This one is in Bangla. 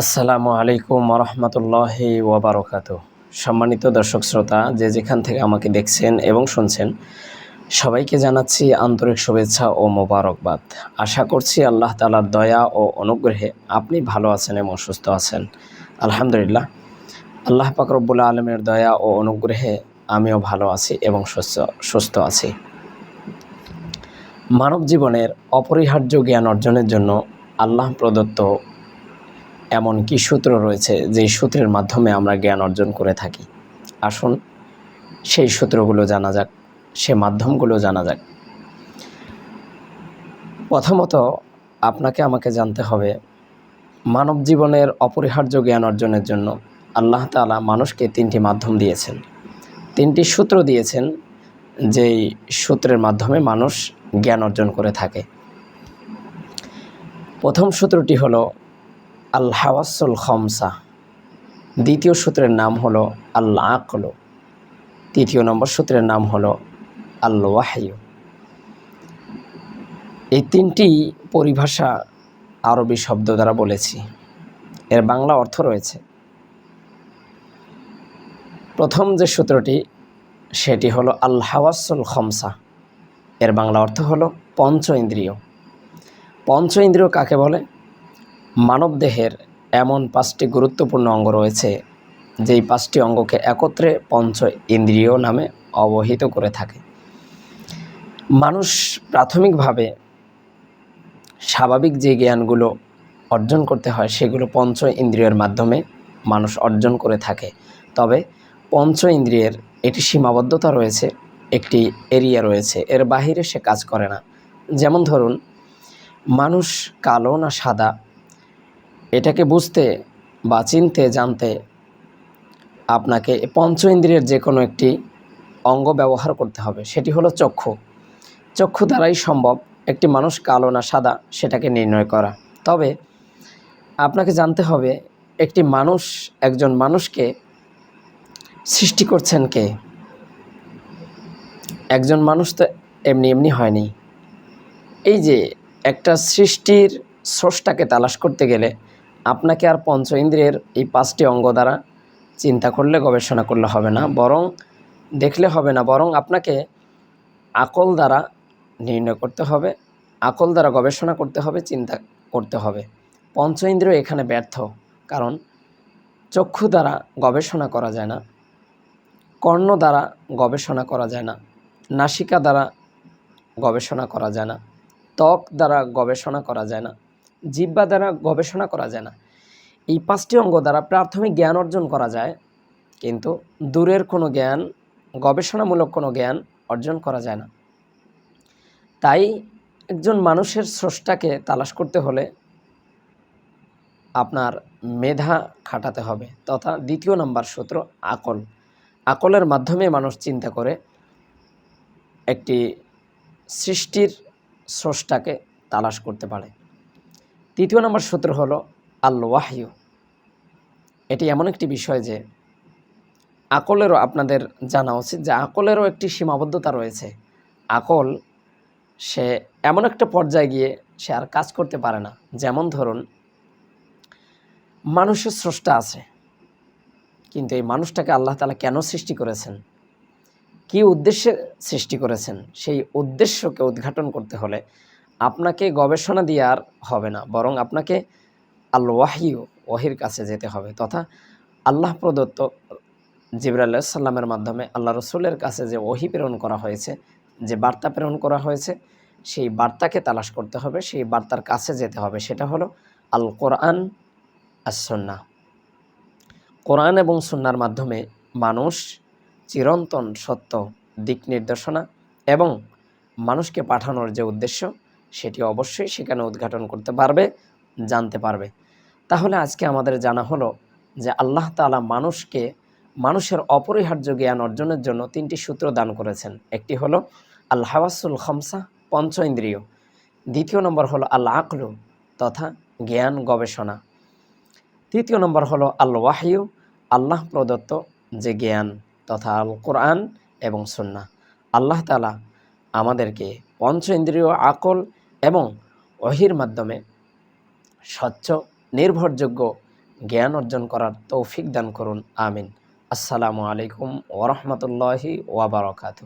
আসসালামু আলাইকুম রহমতুল্লাহ ওবরাকাত সম্মানিত দর্শক শ্রোতা, যে যেখান থেকে আমাকে দেখছেন এবং শুনছেন, সবাইকে জানাচ্ছি আন্তরিক শুভেচ্ছা ও মোবারকবাদ। আশা করছি আল্লাহ তালার দয়া ও অনুগ্রহে আপনি ভালো আছেন এবং সুস্থ আছেন। আলহামদুলিল্লাহ। আল্লাহ পাকরবুল্লা আলমের দয়া ও অনুগ্রহে আমিও ভালো আছি এবং সুস্থ সুস্থ আছি। মানব জীবনের অপরিহার্য জ্ঞান অর্জনের জন্য আল্লাহ প্রদত্ত এমন কি সূত্র রয়েছে যেই সূত্রের মাধ্যমে আমরা জ্ঞান অর্জন করে থাকি? আসুন সেই সূত্রগুলো জানা যাক, সে মাধ্যমগুলো জানা যাক। প্রথমত আপনাকে আমাকে জানতে হবে, মানব জীবনের অপরিহার্য জ্ঞান অর্জনের জন্য আল্লাহ তালা মানুষকে তিনটি মাধ্যম দিয়েছেন। তিনটি সূত্র দিয়েছেন যেই সূত্রের মাধ্যমে মানুষ জ্ঞান অর্জন করে থাকে। প্রথম সূত্রটি হলো আল হাওয়াসুল খমসা। দ্বিতীয় সূত্রের নাম হলো আল্লাহ আকল তৃতীয় নম্বর সূত্রের নাম হলো আল এই তিনটি পরিভাষা আরবি শব্দ দ্বারা বলেছি। এর বাংলা অর্থ রয়েছে। প্রথম যে সূত্রটি, সেটি হলো আল হাওয়াসুল খমসা। এর বাংলা অর্থ হলো পঞ্চ ইন্দ্রিয়। পঞ্চ ইন্দ্রিয় কাকে বলে? মানবদেহের এমন পাঁচটি গুরুত্বপূর্ণ অঙ্গ রয়েছে, যেই পাঁচটি অঙ্গকে একত্রে পঞ্চ ইন্দ্রিয় নামে অবহিত করে থাকে। মানুষ প্রাথমিকভাবে স্বাভাবিক যে জ্ঞানগুলো অর্জন করতে হয়, সেগুলো পঞ্চ ইন্দ্রিয়ের মাধ্যমে মানুষ অর্জন করে থাকে। তবে পঞ্চ ইন্দ্রিয়ের এটি সীমাবদ্ধতা রয়েছে, একটি এরিয়া রয়েছে, এর বাহিরে সে কাজ করে না। যেমন ধরুন, মানুষ কালো না সাদা এটাকে বুঝতে বা চিনতে, জানতে আপনাকে পঞ্চ ইন্দ্রিয়ের যে কোনো একটি অঙ্গ ব্যবহার করতে হবে। সেটি হলো চক্ষু। চক্ষু দ্বারাই সম্ভব একটি মানুষ কালো না সাদা সেটাকে নির্ণয় করা। তবে আপনাকে জানতে হবে একটি মানুষ, একজন মানুষকে সৃষ্টি করছেন কে? একজন মানুষ তো এমনি এমনি হয়নি। এই যে একটা সৃষ্টির স্রষ্টাকে তালাশ করতে গেলে আপনাকে আর পঞ্চ ইন্দ্রিয়ের এই পাঁচটি অঙ্গ দ্বারা চিন্তা করলে, গবেষণা করলে হবে না। বরং দেখলে হবে না, বরং আপনাকে আকল দ্বারা নির্ণয় করতে হবে, আকল দ্বারা গবেষণা করতে হবে, চিন্তা করতে হবে। পঞ্চ ইন্দ্রিয় এখানে ব্যর্থ, কারণ চক্ষু দ্বারা গবেষণা করা যায় না, কর্ণ দ্বারা গবেষণা করা যায় না, নাসিকা দ্বারা গবেষণা করা যায় না, ত্বক দ্বারা গবেষণা করা যায় না জিব্বা দ্বারা গবেষণা করা যায় না। এই পাঁচটি অঙ্গ দ্বারা প্রাথমিক জ্ঞান অর্জন করা যায়, কিন্তু দূরের কোনো জ্ঞান, গবেষণামূলক কোনো জ্ঞান অর্জন করা যায় না। তাই একজন মানুষের স্রষ্টাকে তালাশ করতে হলে আপনার মেধা খাটাতে হবে তথা দ্বিতীয় নম্বর সূত্র আকল। আকলের মাধ্যমে মানুষ চিন্তা করে একটি সৃষ্টির স্রষ্টাকে তালাশ করতে পারে। তৃতীয় নম্বর সূত্র হলো আল ওয়াহিউ এটি এমন একটি বিষয় যে আকলেরও আপনাদের জানা উচিত যে আকলেরও একটি সীমাবদ্ধতা রয়েছে। আকল, সে এমন একটা পর্যায়ে গিয়ে সে আর কাজ করতে পারে না। যেমন ধরুন, মানুষের স্রষ্টা আছে, কিন্তু এই মানুষটাকে আল্লাহ তালা কেন সৃষ্টি করেছেন? কি উদ্দেশ্যে সৃষ্টি করেছেন? সেই উদ্দেশ্যকে উদ্ঘাটন করতে হলে আপনাকে গবেষণা দিয়ে আর হবে না, বরং আপনাকে আল ওয়াহিউ ওহির কাছে যেতে হবে তথা আল্লাহ প্রদত্ত জিবরাল্লাহ সাল্লামের মাধ্যমে আল্লাহ রসুলের কাছে যে ওহি প্রেরণ করা হয়েছে, যে বার্তা প্রেরণ করা হয়েছে, সেই বার্তাকে তালাশ করতে হবে, সেই বার্তার কাছে যেতে হবে, সেটা হলো আল কোরআন আসন্না কোরআন এবং সন্ন্যার মাধ্যমে মানুষ চিরন্তন সত্য, দিক নির্দেশনা এবং মানুষকে পাঠানোর যে উদ্দেশ্য সেটি অবশ্যই সেখানে উদ্ঘাটন করতে পারবে, জানতে পারবে। তাহলে আজকে আমাদের জানা হলো যে আল্লাহ তালা মানুষকে, মানুষের অপরিহার্য জ্ঞান অর্জনের জন্য তিনটি সূত্র দান করেছেন। একটি হলো আল হাওয়াসুল খমসা পঞ্চ ইন্দ্রিয়। দ্বিতীয় নম্বর হলো আল আকলু তথা জ্ঞান গবেষণা। তৃতীয় নম্বর হলো আল ওয়াহিউ আল্লাহ প্রদত্ত যে জ্ঞান তথা আল কোরআন এবং সন্না আল্লাহ তালা আমাদেরকে পঞ্চ ইন্দ্রিয়, আকল এবং অহির মাধ্যমে স্বচ্ছ, নির্ভরযোগ্য জ্ঞান অর্জন করার তৌফিক দান করুন। আমিন। আসসালামু আলাইকুম ওরহমতুল্লাহি ওয়াবারকাতু